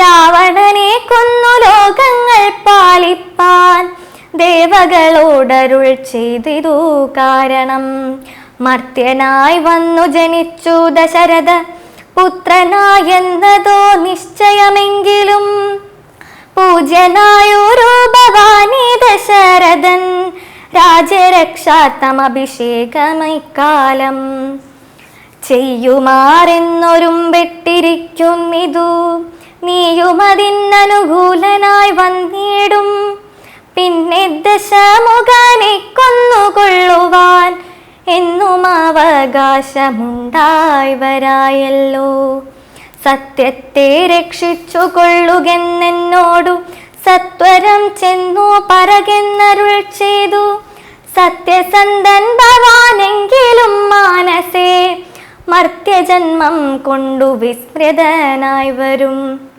രാവണനെ കൊന്നു ലോകങ്ങൾ പാലിപ്പാൻ. ദേവകളോടരുൾ ചെയ്തിതു കാരണം. മർത്യനായി വന്നു ജനിച്ചു ദശരഥ. പുത്രനായെന്നതോ നിശ്ചയമെങ്കിലും. പൂജ്യനായോരോ ഭവാനി ദശരഥൻ. രാജരക്ഷാത്തമഭിഷേകമൈക്കാലം ചെയ്യുമാറെന്നൊരും വെട്ടിരിക്കുന്നിതു നീയുമതിനനുകൂലനായി വന്നിടും. പിന്നെ ദശമുഖനെ കൊന്നുകൊള്ളുവാൻ എന്നും അവകാശമുണ്ടായി വരായല്ലോ. സത്യത്തെ രക്ഷിച്ചു കൊള്ളുകെന്നെന്നോടു സത്വരം ചെന്നു പറകെന്നരുൾ ചെയ്തു. സത്യസന്ധൻ ഭവാനെങ്കിലും മാനസേ മർത്യജന്മം കൊണ്ടു വിസ്മൃതനായി വരും.